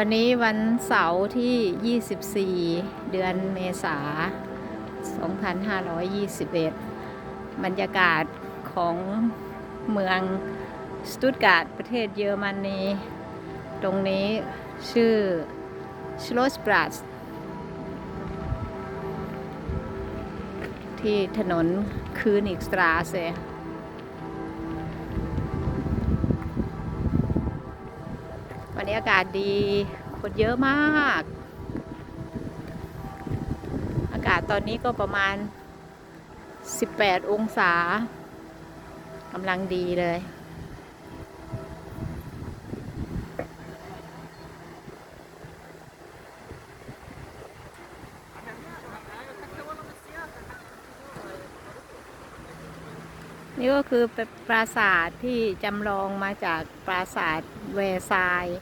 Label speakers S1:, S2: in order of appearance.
S1: วันนี้วันเสาร์ที่ 24 เดือนเมษา 2521 บรรยากาศของเมืองสตุตการ์ดประเทศเยอรมนี ตรงนี้ชื่อชโลสบรัสที่ถนนคืนิกสตราเซ วันนี้อากาศดี คนเยอะมาก อากาศตอนนี้ก็ประมาณ 18 องศากำลังดีเลย นี่ก็คือเป็นปราสาทที่จำลองมาจากปราสาทแวร์ซายน์